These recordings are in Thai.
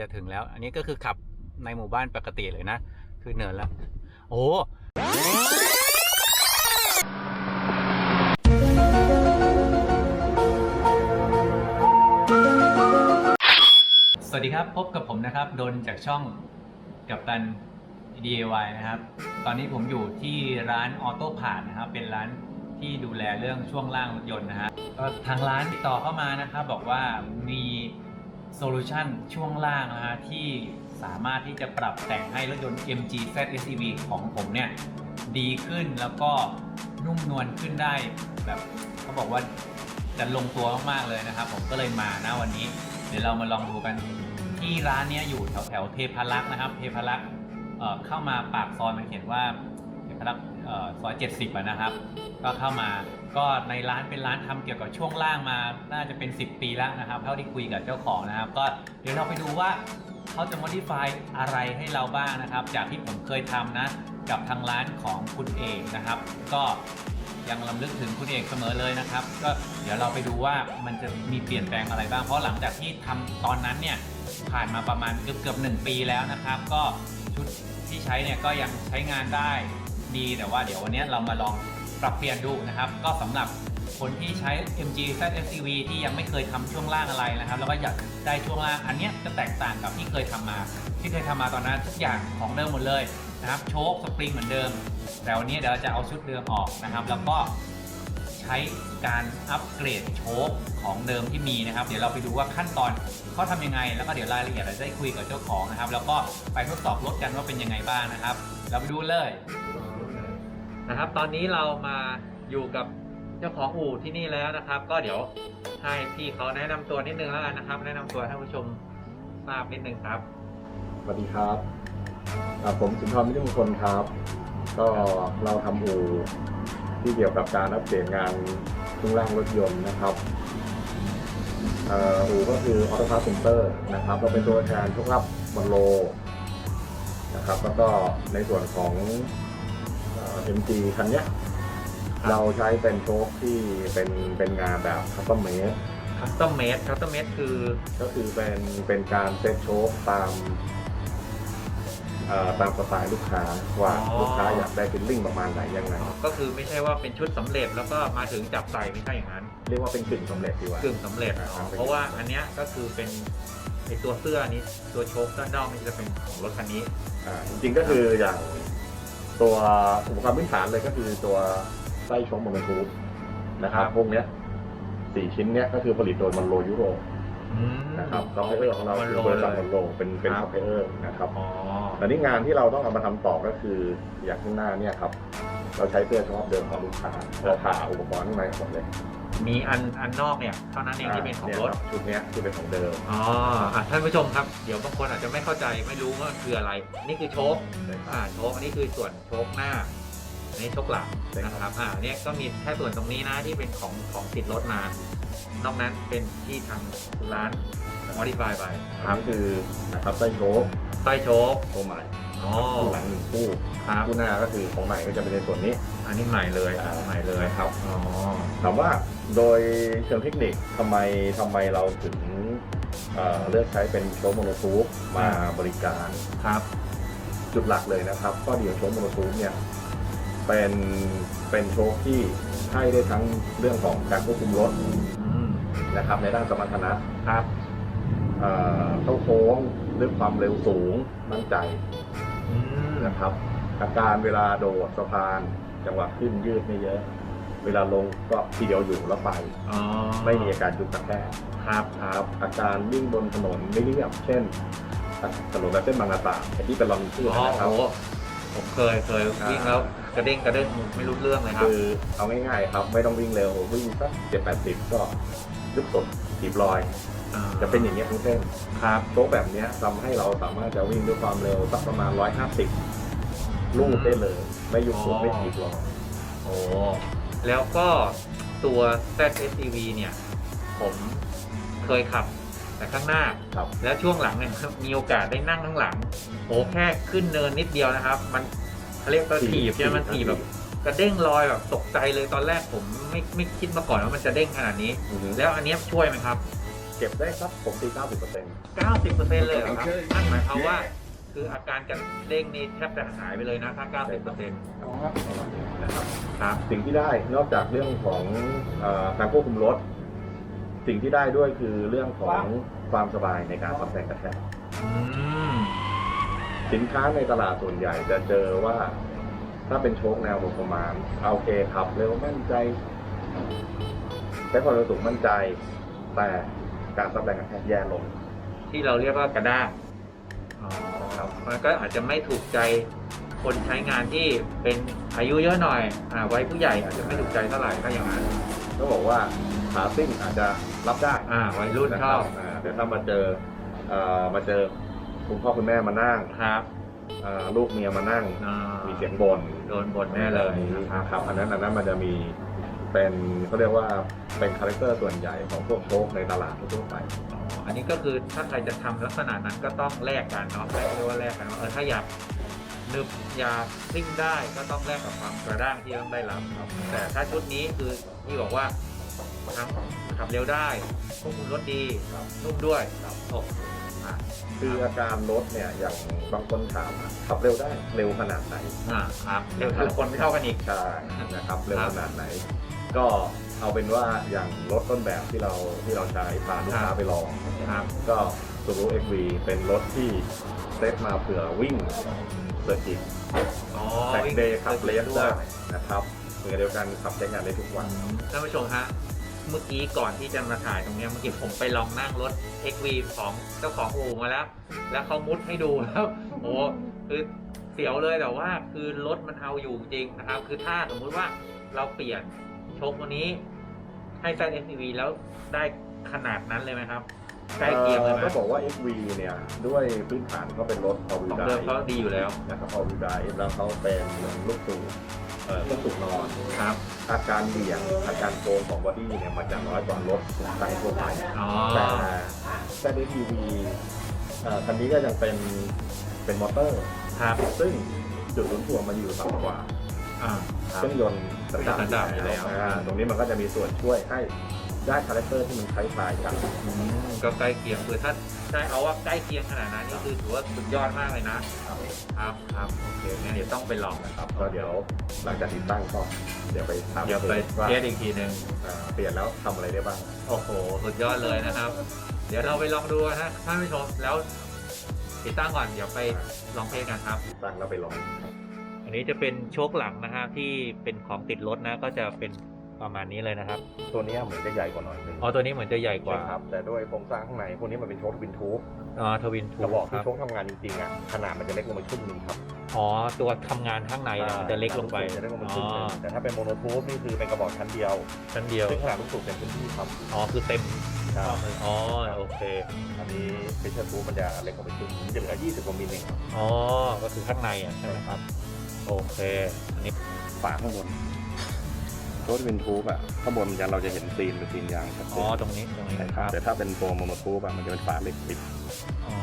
จะถึงแล้ว อันนี้ก็คือขับในหมู่บ้านปกติเลยนะ คือเนินแล้ว โอ้สวัสดีครับพบกับผมนะครับโดนจากช่องกับตัน DIY นะครับ ตอนนี้ผมอยู่ที่ร้านออโต้ผ่านนะครับ เป็นร้านที่ดูแลเรื่องช่วงล่างรถยนต์นะฮะก็ทางร้านติดต่อเข้ามานะครับ บอกว่ามี โซลูชันช่วงล่างนะฮะที่สามารถที่จะปรับแต่งให้รถยนต์ MG ZSEV ของผมเนี่ย ดีขึ้นแล้วก็นุ่มนวลขึ้นได้ แบบเขาบอกว่าจะลงตัวมากๆเลยนะครับ ผมก็เลยมานะวันนี้ เดี๋ยวเรามาลองดูกันที่ร้านเนี้ยอยู่แถวแถวเทพารักษ์นะครับ เทพารักษ์เอ่อเข้ามาปากซอยมันเขียนว่าเทพารักษ์ เอ่อซอย70อะนะครับ ก็เข้ามาก็ในร้านเป็นร้านทำเกี่ยวกับช่วงล่างมา น่าจะเป็น 10 ปีแล้วนะครับ เท่าที่คุยกับเจ้าของนะครับ ก็เดี๋ยวเราไปดูว่าเขาจะ modify อะไรให้เราบ้างนะครับ จากที่ผมเคยทำนะ กับทางร้านของคุณเอกนะครับ ก็ยังลำลึกถึงคุณเอกเสมอเลยนะครับ ก็เดี๋ยวเราไปดูว่ามันจะมีเปลี่ยนแปลงอะไรบ้าง เพราะหลังจากที่ทำตอนนั้นเนี่ยผ่านมาประมาณเกือบเกือบหนึ่งปีแล้วนะครับ ก็ชุดที่ใช้เนี่ยก็ยังใช้งานได้ ดีแต่ว่าเดี๋ยววันนี้เรามาลองปรับเปลี่ยนดูนะครับ ก็สำหรับคนที่ใช้ MG ZSCV ที่ยังไม่เคยทำช่วงล่างอะไรนะครับ แล้วก็อยากได้ช่วงล่างอันนี้จะแตกต่างกับที่เคยทำมา ที่เคยทำมาตอนนั้นทุกอย่างของเดิมหมดเลยนะครับ โชคสปริงเหมือนเดิม แต่วันนี้เดี๋ยวเราจะเอาชุดเดิมออกนะครับ แล้วก็ใช้การอัปเกรดโชคของเดิมที่มีนะครับ เดี๋ยวเราไปดูว่าขั้นตอนเขาทำยังไง แล้วก็เดี๋ยวรายละเอียดเราจะได้คุยกับเจ้าของนะครับ แล้วก็ไปทดสอบรถกันว่าเป็นยังไงบ้างนะครับ เราไปดูเลย นะครับ ตอนนี้เรามาอยู่กับเจ้าของอู่ที่นี่แล้วนะครับ ก็เดี๋ยวให้พี่เขาแนะนำตัวนิดนึงแล้วกันนะครับ แนะนำตัวให้ท่านผู้ชมทราบนิดนึงครับสวัสดีครับผมสุนทรมิตรมงคลครับ ก็เราทำอู่ที่เกี่ยวกับการอัปเดตงานช่วงล่างรถยนต์นะครับอู่ก็คือออโต้พาร์ c เซ็นเตอร์นะครับเราเป็นตัวแทนช่วงรับมันโลนะครับ แล้วก็ในส่วนของ เอ่อ MG คันเนี้ยครับเราใช้เป็นโชคที่เป็นเป็นงานแบบคัสตอมเมดคัสตอมเมดคัสตอมเมดคือก็คือเป็นเป็นการเซตโชคตามเอ่อตามสไตล์ลูกค้าว่าอ๋อลูกค้าอยากได้ฟิลลิ่งประมาณไหนยังไงก็คือไม่ใช่ว่าเป็นชุดสำเร็จแล้วก็มาถึงจับใส่ไม่ใช่อย่างนั้น เรียกว่าเป็นกึ่งสำเร็จดีกว่ากึ่งสำเร็จอ่าอ๋อเป็นเพราะว่าอันเนี้ยก็คือเป็นไอตัวเสื้อนี้ตัวโชคด้านนอกนี่จะเป็นของรถคันนี้อ่าจริงๆก็คืออย่าง ตัวอุปกรณ์พื้นฐานเลยก็คือตัวไส้โชคโมโนทูบนะครับครับพวกเนี้ยสี่ชิ้นเนี้ยก็คือผลิตโดยมันโลยุโรปอืมนะครับซัพพลายเออร์ของเรามันคืโลอบริษัทเลมัยนโลเป็นเป็นครัซับพพลายเออร์นะครับอ๋อแต่นี่งานที่เราต้องเอามาทำต่อก็คืออย่างข้างหน้าเนี่ยครับ เราใช้เสื้อชอบเดิมของลูกค้าเราผ่าอุปกรณ์ข้างในหมดเลย มีอันอันนอกเนี่ยเท่านั้นเองที่เป็นของรถยคบชุดเนี้ยที่เป็นของเดิมอ๋ออะท่านผู้ชมครับเดี๋ยวบางคนอาจจะไม่เข้าใจไม่รู้ว่ามันคืออะไร นี่คือโชคอ่าโชคอันนี้คือส่วนโชคหน้าอันนี้โชคหลังใช่ครับนะครับอ่าเนี่ยก็มีแค่ส่วนตรงนี้นะที่เป็นของของติดรถมานอกนั้นเป็นที่ทางร้าน modify ไปอันนี้คือนะครับไส้โชคใต้โชคตัวใหม่อ๋อคู่หลังหนึ่งคู่ครับคู่หน้าก็คือของใหม่ก็จะเป็นในส่วนนี้ อันนี้ใหม่เลยอ่า ใหม่เลยครับอ๋อ ถามว่า โดยเชิงเทคนิคทำไมทำไมเราถึงเอ่อเลือกใช้เป็นโชคโมโนทูบมาบริการ ครับ จุดหลักเลยนะครับก็ดีของโชคโมโนทูบเนี่ยเป็นเป็นโชคที่ให้ได้ทั้งเรื่องของการควบคุมรถอืมนะครับในด้านสมรรถนะครับ เอ่อเข้าโค้งด้วยความเร็วสูงมั่นใจอืมนะครับอาการเวลาโดดสะพานจังหวะขึ้นยืดไม่เยอะ เวลาลงก็ทีเดียวอยู่แล้วไป อ๋อไม่มีอาการจุกกระแทกครับคครัรับบอาการวิ่งบนถนนไม่เรียบเช่นถนนแบบเส้นบางนาตราดไอ้ที่เป็นลอนชื่ออ๋อนะครับโอ้ผมเคยเคยอ่าวิ่งแล้วกระเด้งกระเด้งไม่รู้เรื่องเลยครับคือเอาง่ายๆครับ ไม่ต้องวิ่งเร็ววิ่งสักเจ็ดแปดสิบก็ยุบสดถีบลอยจะเป็นอย่างนี้ยทั้งเส้นครับโชคแบบเนี้ยทำให้เราสามารถจะวิ่งด้วยความเร็วสักประมาณ 150ลูกได้เลย ไม่ยุบสดไม่ถีบลอย โอ้ แล้วก็ตัว ZSEV เนี่ย ผมเคยขับแต่ข้างหน้า ครับ แล้วช่วงหลังเนี่ยมีโอกาสได้นั่งข้างหลังโอ้แค่ขึ้นเนินนิดเดียวนะครับ มันเขาเรียกว่าถีบใช่ไหมมันถีบแบบกระเด้งลอยแบบตกใจเลยตอนแรกผมไม่ไม่คิดมาก่อนว่ามันจะเด้งขนาดนี้ อือฮึ แล้วอันเนี้ยช่วยไหมครับ เก็บได้สักผมตี90เปอร์เซ็นต์90%เลยเหรอครับใช่นั่นหมายความว่า คืออาการกระเด้งนี่แทบจะหายไปเลยนะถ้า90%นะครับครับสิ่งที่ได้นอกจากเรื่องของเออการควบคุมรถ สิ่งที่ได้ด้วยคือเรื่องของความสบายในการปรับแต่งกระแทกอืมสินค้าในตลาดส่วนใหญ่จะเจอว่า ถ้าเป็นโชคแนวประมาณเอาโอเคขับเร็วมั่นใจใช้ความเร็วสูงมั่นใจ แต่การปรับแต่งกระแทกแย่ลง ที่เราเรียกว่ากระด้างอ๋อครับ มันก็อาจจะไม่ถูกใจคนใช้งานที่เป็นอายุเยอะหน่อยอ่าไว้ผู้ใหญ่อาจจะไม่ถูกใจเท่าไหร่ถ้าอย่างนั้นก็บอกว่าขาซิ่งอาจจะรับได้อ่าวัยรุ่นนะชคอรับบอ่าแต่ถ้ามาเจอเอ่อมาเจอคุณพ่อคุณแม่มานั่งครับเอ่อลูกเมียมานั่งอ่ามีเสียงบ่นโดนบทแน่เลยนะครับอันนั้นอันนั้นมันจะมี เป็นเขาเรียกว่าเป็นคาแรคเตอร์ส่วนใหญ่ของพวกโชคในตลาดทั่วๆไปอ๋ออันนี้ก็คือถ้าใครจะทำลักษณะนั้นก็ต้องแลกกันเนาะเรียกว่าแลกกันว่าเออถ้าอยากนึบอยากซิ่งได้ก็ต้องแลกกับความกระด้างที่ต้องได้รับครับแต่ถ้าชุดนี้คือที่บอกว่าทั้งขับเร็วได้ควบคุมรถดีนุ่มด้วยครับโอ้อ่าคืออาการรถเนี่ยอย่างบางคนถามอะขับเร็วได้เร็วขนาดไหนอ่าครับเร็วทุกคนไม่เท่ากันอีก ใช่นะครับเร็วครับขนาดไหน ก็เอาเป็นว่าอย่างรถต้นแบบที่เราที่เราใช้พาลูกค้าไปลองครับ ก็ Subaru XV เป็นรถที่เซตมาเผื่อวิ่งเซอร์กิตอ๋อแท็กเดย์ขับเลสด้วได้ยนะครับเหมือนเดียวกันขับใช้งานได้ทุกวันท่านผู้ชมฮะเมื่อกี้ก่อนที่จะมาถ่ายตรงเนี้ยเมื่อกี้ผมไปลองนั่งรถ XV ของเจ้าของอู่มาแล้ว แล้วเขามุดให้ดูแล้วโอ้คือเสียวเลยแต่ว่าคือรถมันเอาอยู่จริงนะครับ คือถ้าสมมุติว่าเราเปลี่ยนโชคตัวนี้ ให้แซ SUV แล้วได้ขนาดนั้นเลยไหมครับ ใกล้เคียงเลยไหมก็บอกว่า XV เนี่ยด้วยพื้นฐานเขาเป็นรถ all ของ wheel เดิม drive เขาดีอยู่แล้วนะครับ all wheel drive แล้วเขาเป็นลูกสูบเอ่อลูกสูบนอน ครับ อาการเบี่ยงอาการโค้งของบอดี้เนี่ยมันจะน้อยกว่ารถไฟทั่วไปอ๋อ แต่แต่ใน EV เอ่อคันนี้ก็ยังเป็นเป็นมอเตอร์ ครับซึ่งจุดหนุนถ่วงมันอยู่ต่ำกว่าอ่าครับเครื่องยนต์ สันดาปสันดาปอยู่แล้ว อ่าตรงนี้มันก็จะมีส่วนช่วยให้ได้คาแรคเตอร์ที่มันคล้ายๆกันอืมก็ใกล้เคียงคือถ้าใช่เอาว่าใกล้เคียงขนาดนั้นนี่คือถือว่าสุดยอดมากเลยนะครับครับโอเคงั้นเดี๋ยวต้องไปลองนะครับก็เดี๋ยวหลังจากติดตั้งก็เดี๋ยวไปถามเดี๋ยวไปว่าเทสอีกทีหนึ่งอ่าเปลี่ยนแล้วทำอะไรได้บ้าง โอ้โหสุดยอดเลยนะครับ เดี๋ยวเราไปลองดูนะท่านผู้ชมแล้วติดตั้งก่อนเดี๋ยวไปลองเทสกันครับ ติดตั้งแล้วไปลองอั นนี้จะเป็นโชคหลังนะฮะที่เป็นของติดรถนะ ก็จะเป็นประมาณนี้เลยนะครับตัวเนี้ยเหมือนจะใหญ่กว่าหน่อยนึงอ๋อตัวนี้เหมือนจะใหญ่กว่าใช่ครับ แต่ด้วยโครงสร้างข้างในพวกนี้มันเป็นโชควินทูบอ๋อทวินทูกระบอกคที่รับโชคทำงานจริงๆอะขนาดมันจะเล็กลงมาครึ่งหนึงครับอ๋อตัวทำงานข้างในเนี่ยมันจะเล็กลงไปจะเล็กลงมาคอ๋รึ่งหนึงอแต่ถ้าเป็นโมโนทูบนี่คือเป็นกระบอกชั้นเดียวชั้นเดียวซึ่งขนาดลูกสูบเต็มพื้นที่ครับอ๋อคือเต็มใช่อ๋อโอเคอันนี้ฟิชเชอร์ทูบมันจะเล็กลงไปครึ่งหนึ่งจะเหลือ20กว่ามิลเองครับอ๋อก็คือข้างในอะใช่ไหมครับ โอเค อันนี้ฝาข้างบนโชควินทูบอะข้างบนยันเราจะเห็นซีนเป็นซีนยางชัดเจอ๋อนตรงนี้ตรงนี้ใช่คครัรับบ แต่ถ้าเป็นตัวโมโนทูบอะมันจะเป็นฝาเหล็กปิด อ๋อ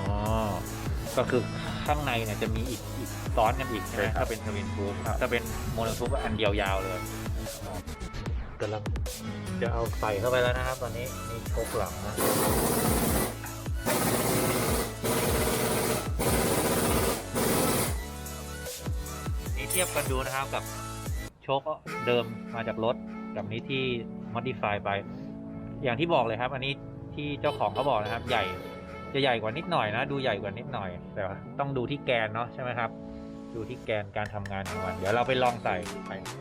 ก็คือข้างในเนี่ยจะมีอีกอีกซ้อนกันอีกใช่ไหมใช่ครับ ถ้าเป็นทวินทูบครับถ้าเป็นโมโนทูบก็อันเดียวยาวเลยกำลังจะเอาใส่เข้าไปแล้วนะครับ ตอนนี้นี่โชกหลังนะ ทียบกันดูนะครับกับโชคเดิมมาจากรถกับนี้ที่ modify ไป อย่างที่บอกเลยครับ อันนี้ที่เจ้าของเขาบอกนะครับ ใหญ่จะใหญ่กว่านิดหน่อยนะ ดูใหญ่กว่านิดหน่อย แต่ว่าต้องดูที่แกนเนาะใช่ไหมครับ ดูที่แกนการทำงานของมัน เดี๋ยวเราไปลองใส่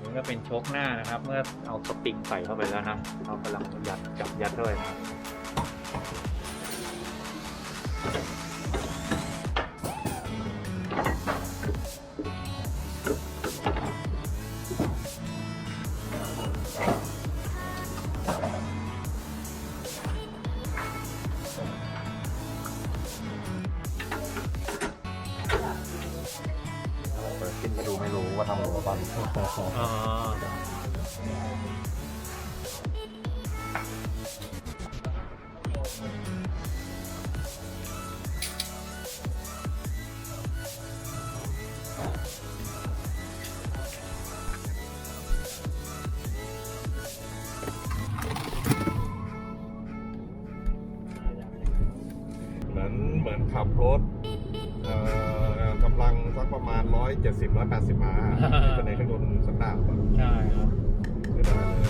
นี่ก็เป็นโชคหน้านะครับ เมื่อเอาสปริงใส่เข้าไปแล้วนะเรากำลังยัดจับยัดด้วยนะครับ ดูไม่ สิบร้อยแปดสิบม้าที่เป็นในเครื่องยนต์สตาร์ทใช่ครับไม่ได้เล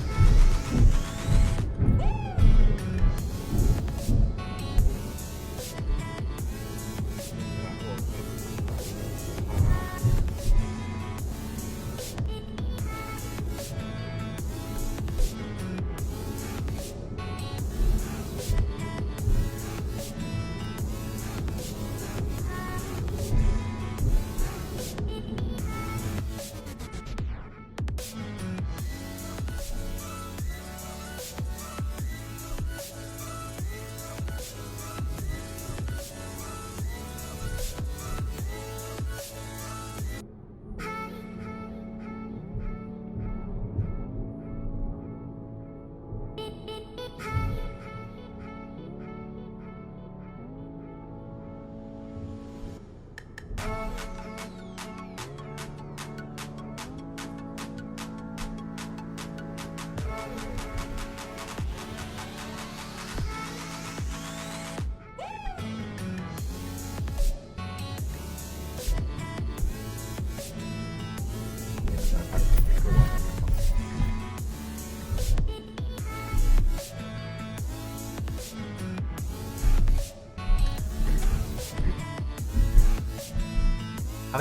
ย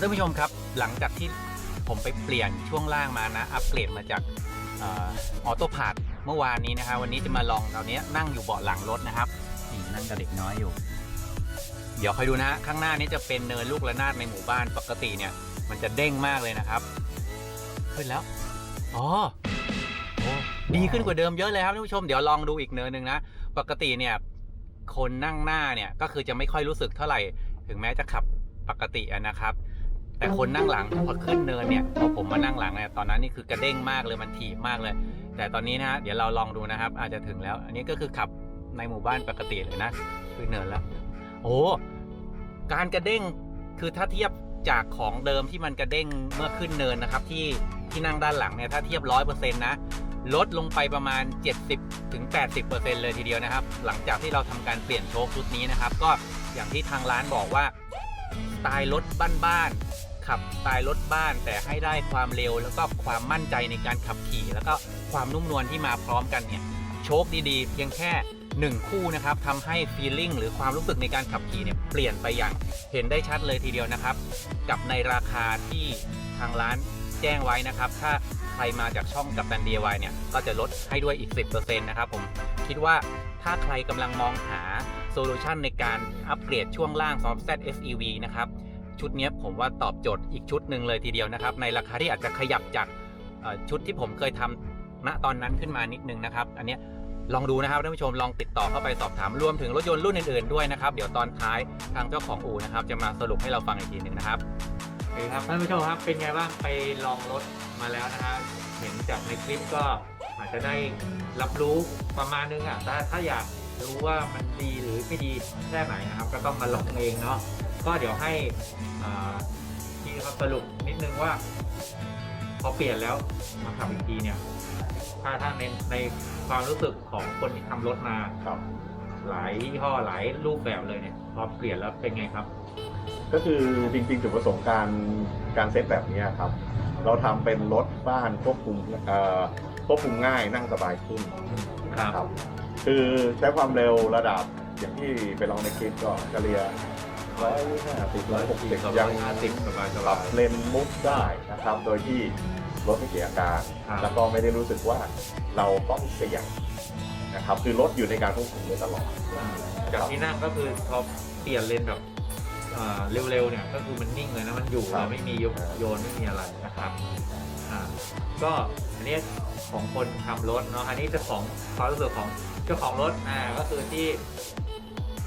ท่านผู้ชมครับ หลังจากที่ผมไปเปลี่ยนช่วงล่างมานะ อัปเกรดมาจากออโต้พาดเมื่อวานนี้นะฮะวันนี้จะมาลองตอนนี้นั่งอยู่เบาะหลังรถนะครับนี่นั่งกับเด็กน้อยอยู่ เดี๋ยวคอยดูนะ ข้างหน้านี้จะเป็นเนินลูกระนาดในหมู่บ้านปกติเนี่ย มันจะเด้งมากเลยนะครับ ขึ้นแล้วอ๋อโอ้ดีขึ้นกว่าเดิมเยอะเลยครับท่านผู้ชมเดี๋ยวลองดูอีกเนินหนึ่งนะปกติเนี่ย คนนั่งหน้าเนี่ยก็คือจะไม่ค่อยรู้สึกเท่าไหร่ ถึงแม้จะขับปกติอะนะครับ แต่คนนั่งหลังพอขึ้นเนินเนี่ยพอผมมานั่งหลังเนี่ยตอนนั้นนี่คือกระเด้งมากเลยมันถีบมากเลย แต่ตอนนี้นะฮะเดี๋ยวเราลองดูนะครับ อาจจะถึงแล้ว อันนี้ก็คือขับในหมู่บ้านปกติเลยนะขึ้นเนินแล้ว โอ้การกระเด้งคือถ้าเทียบจากของเดิมที่มันกระเด้งเมื่อขึ้นเนินนะครับ ที่ที่นั่งด้านหลังเนี่ยถ้าเทียบร้อยเปอร์เซ็นต์นะลดลงไปประมาณ 70ถึง80เลยทีเดียวนะครับ หลังจากที่เราทำการเปลี่ยนโชคชุดนี้นะครับ ก็อย่างที่ทางร้านบอกว่าสไตล์รถบ้านๆ ขับสไตล์รถบ้าน แต่ให้ได้ความเร็ว แล้วก็ความมั่นใจในการขับขี่ แล้วก็ความนุ่มนวลที่มาพร้อมกันเนี่ยโชคดีๆ เพียงแค่ 1 คู่นะครับทำให้ฟีลลิ่งหรือความรู้สึกในการขับขี่เนี่ยเปลี่ยนไปอย่างเห็นได้ชัดเลยทีเดียวนะครับ กับในราคาที่ทางร้านแจ้งไว้นะครับ ถ้าใครมาจากช่องกับตัน DIY เนี่ยก็จะลดให้ด้วยอีก 10%นะครับผมคิดว่าถ้าใครกำลังมองหาโซลูชันในการอัปเกรดช่วงล่างสำหรับ ZSEV นะครับ ชุดนี้ผมว่าตอบโจทย์อีกชุดหนึ่งเลยทีเดียวนะครับ ในราคาที่อาจจะขยับจากชุดที่ผมเคยทำณตอนนั้นขึ้นมานิดนึงนะครับ อันนี้ลองดูนะครับท่านผู้ชมลองติดต่อเข้าไปสอบถามรวมถึงรถยนต์รุ่นอื่นๆด้วยนะครับ เดี๋ยวตอนท้ายทางเจ้าของอู่นะครับ จะมาสรุปให้เราฟังอีกทีหนึ่งนะครับโอคครับท่านผู้ชมครับเป็นไงบ้างไปลองรถมาแล้วนะฮะเห็นจากในคลิปก็อาจจะได้รับรู้ประมาณนึงอะแต่ถ้าอยากรู้ว่ามันดีหรือไม่ดีแค่ไหนนะครับ ก็ต้องมาลองเองเนาะ ก็เดี๋ยวให้อ่าที่เขาสรุปนิดนึงว่า พอเปลี่ยนแล้วมาขับอีกทีเนี่ย ถ้าถ้าในในความรู้สึกของคนที่ทำรถมาครับหลายยี่ห้อหลายรูปแบบเลยเนี่ย พอเปลี่ยนแล้วเป็นไงครับ ก็คือจริงๆจุดประสงค์การการเซตแบบนี้ครับ เราทำเป็นรถบ้านควบคุมเอ่อควบคุมง่ายนั่งสบายขึ้นครับครับ คือใช้ความเร็วระดับอย่างที่ไปลองในคลิปก็เฉลี่ย ร้อยห้าสิบร้อยหกสิบยังห้าสิบสบายสปบารับยเลนมุดได้นะครับ โดยที่รถไม่เสียอาการ ครับ แล้วก็ไม่ได้รู้สึกว่าเราต้องเสี่ยงนะครับ คือรถอยู่ในการควบคุมโดยตลอด จากที่นั่งก็คือพอเปลี่ยนเลนแบบอ่าเร็วๆเนี่ยก็คือมันนิ่งเลยนะมันอยู่ครัเลบยไม่มียกโยนไม่มีอะไรนะครับอ่าก็อันนี้ของคนทำรถเนาะอันนี้เจ้าของความรู้สึกของเจ้าของรถอ่าก็คือที่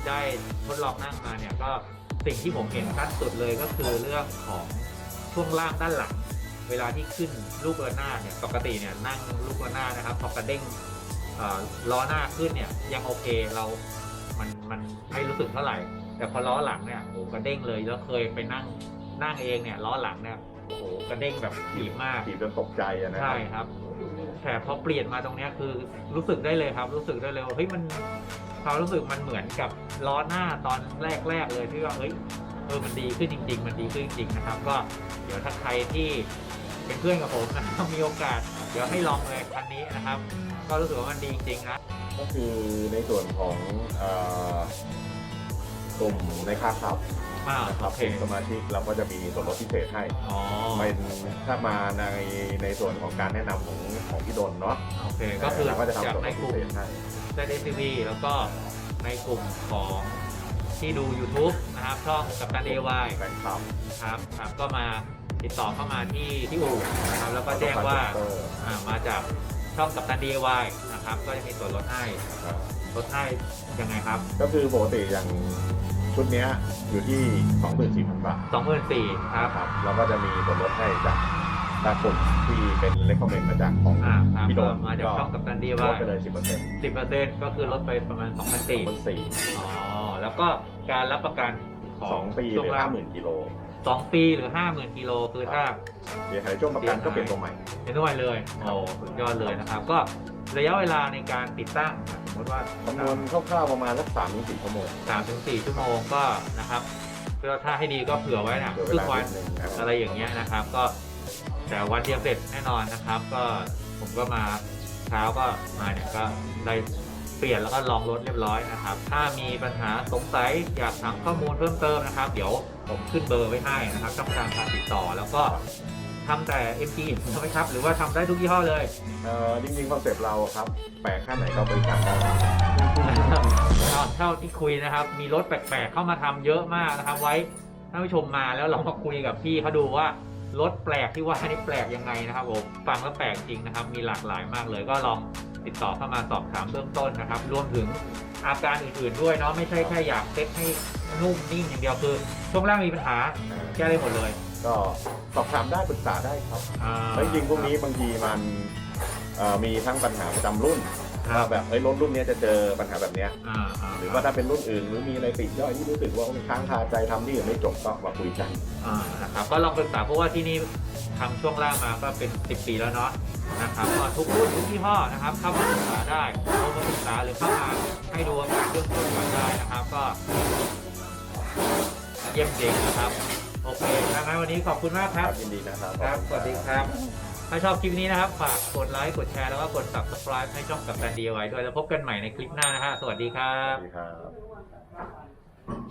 ได้ทดลองนั่งมาเนี่ยก็ สิ่งที่ผมเห็นชัดสุดเลยก็คือเรื่องของช่วงล่างด้านหลัง เวลาที่ขึ้นลูกระนาดเนี่ยปกติเนี่ยนั่งลูกระนาดนะครับพอกระเด้งเอ่อล้อหน้าขึ้นเนี่ยยังโอเคเรา มันมันไม่รู้สึกเท่าไหร่ แต่พอล้อหลังเนี่ยโอ้โหกระเด้งเลยแล้วเคยไปนั่งนั่งเองเนี่ยล้อหลังเนี่ยโอ้โหกระเด้งแบบถีบมากขี่จนตกใจอะนะคใช่รับครับ แต่พอเปลี่ยนมาตรงเนี้ยคือรู้สึกได้เลยครับ รู้สึกได้เลยว่าเฮ้ยมันความรู้สึกมันเหมือนกับล้อหน้าตอนแรกๆเลยที่ว่าเฮ้ยเออมันดีขึ้นจริง ๆ มันดีขึ้นจริงๆนะครับ ก็เดี๋ยวถ้าใครที่เป็นเพื่อนกับผมนะมีโอกาส เดี๋ยวให้ลองเลยคันนี้นะครับ ก็รู้สึกว่ามันดีจริงๆนะก็คือในส่วนของกลุ่มในค่าขับ อ่านะครับโอเค เป็นสมาชิกเราก็จะมีส่วนลดพิเศษให้อ๋อเป็นถ้ามาในในส่วนของการแนะนำของของพี่ดนเนาะโอเคก็คือเราก็จะจากทำส่วนในลดกพิลุ่มเศษให้ ได้ในทีวีแล้วก็ในกลุ่มของที่ดู YouTube นะครับช่องกับตันเอวายแฟนคลับครับครับก็มาติดต่อเข้ามาที่ที่อู่นะครับแล้วก็แจ้งว่าอ่ามาจากช่องกับตัน DIY นะครับ ก็จะมีส่วนลดให้ ครับลดให้ยังไงครับ ก็คือปกติอย่าง ชุดเนี้ยอยู่ที่ 24,000 บาท24,000ครับครับเราก็จะมีส่วนลดให้จากจากกลุ่มที่เป็นเลคคอมเมนต์มาจากของ อ่าครับพี่โดก็นมาจากช่องกับตันล DIY ดไปเลย 10%เปอร์เซ็นต์10%ก็คือลดไปประมาณ 2,400มันสี่อ๋อ แล้วก็การรับประกันขสอองงปีหช่วรืงอล่าห้างหมื่นกิโลสองปีหรือ50,000กิโลคือถ้า เดี๋ยวหายช่วงประกันก็เป็นตัวใหม่ เป็นด้วยเลย โอ้สุดยอดเลยนะครับ ก็ ระยะเวลาในการติดตั้งสมมติว่าคำนวณคร่าวๆประมาณสักสามถึงสี่ชั่วโมงสามถึงสี่ชั่วโมงก็นะครับก็ถ้าให้ดีก็เผื่อไว้นะเดี๋ยวคเวรึ่ลางวันนิดนึงนะคอะไรอย่างเงี้ยนะครับ ก็แต่วันเดียวเสร็จแน่นอนนะครับ ก็ผมก็มาเช้าก็มาเนี่ยก็ได้เปลี่ยนแล้วก็ลองรถเรียบร้อยนะครับ ถ้ามีปัญหาสงสัยอยากถามข้อมูลเพิ่มเติมนะครับ เดี๋ยวผมขึ้นเบอร์ไว้ให้นะครับช่องทางการติดต่อแล้วก็ ทำแต่ MG ใช่ไหมครับ หรือว่าทำได้ทุกยี่ห้อเลย เอ่อจริงๆคอนเซปต์เราครับ แปลกแค่ไหนก็บริการได้เท่าที่คุยนะครับ มีรถแปลกๆเข้ามาทำเยอะมากนะครับ ไว้ท่านผู้ชมมาแล้วลองมาคุยกับพี่เขาดูว่ารถแปลกที่ว่านี่แปลกยังไงนะครับผมฟังแล้วแปลกจริงนะครับ มีหลากหลายมากเลย ก็ลองติดต่อเข้ามาสอบถามเบื้องต้นนะครับ รวมถึงอาการอื่นๆด้วยเนาะไม่ใช่แค่อยากเซ็ตให้นุ่มนิ่งอย่างเดียวคือช่วงล่างมีปัญหาแก้ได้หมดเลย ก็สอบถามได้ปรึกษาได้ครับอ่า แล้วจริงๆพวกนี้บางทีมันเอ่อมีทั้งปัญหาประจำรุ่นครัว่าบแบบเอ้ยรถรุ่นเนี้ยจะเจอปัญหาแบบเนี้ยอ่าาหรือว่าถ้าเป็นรุ่นอื่นหรือมีอะไรปลีกย่อยที่รู้สึกว่ามันค้างคาใจทำที่อื่นไม่จบก็มาคุยกัน อ่านะครับก็ลองปรึกษาเพราะว่าที่นี่ทำช่วงล่างมาก็เป็น 10 ปีแล้วเนาะนะครับก็ทุกรุ่นทุกยี่ห้อนะครับเข้ามาปรึกษาได้โทรมาปรึกษาหรือเข้ามาให้ดูอาการเครื่องยนต์ก่อนได้นะครับก็เยี่ยมจริงนะครับ โอเคดังนั้นวันนี้ขอบคุณมากครับยินดีนะครับ ครับ สวัสดีครับ ถ้าชอบคลิปนี้นะครับ ฝากกดไลค์ กดแชร์ แล้วก็กด subscribe ให้ช่องกับแฟนดีไว้ด้วย แล้วพบกันใหม่ในคลิปหน้านะฮะ สวัสดีครัสบ วัสดีครับ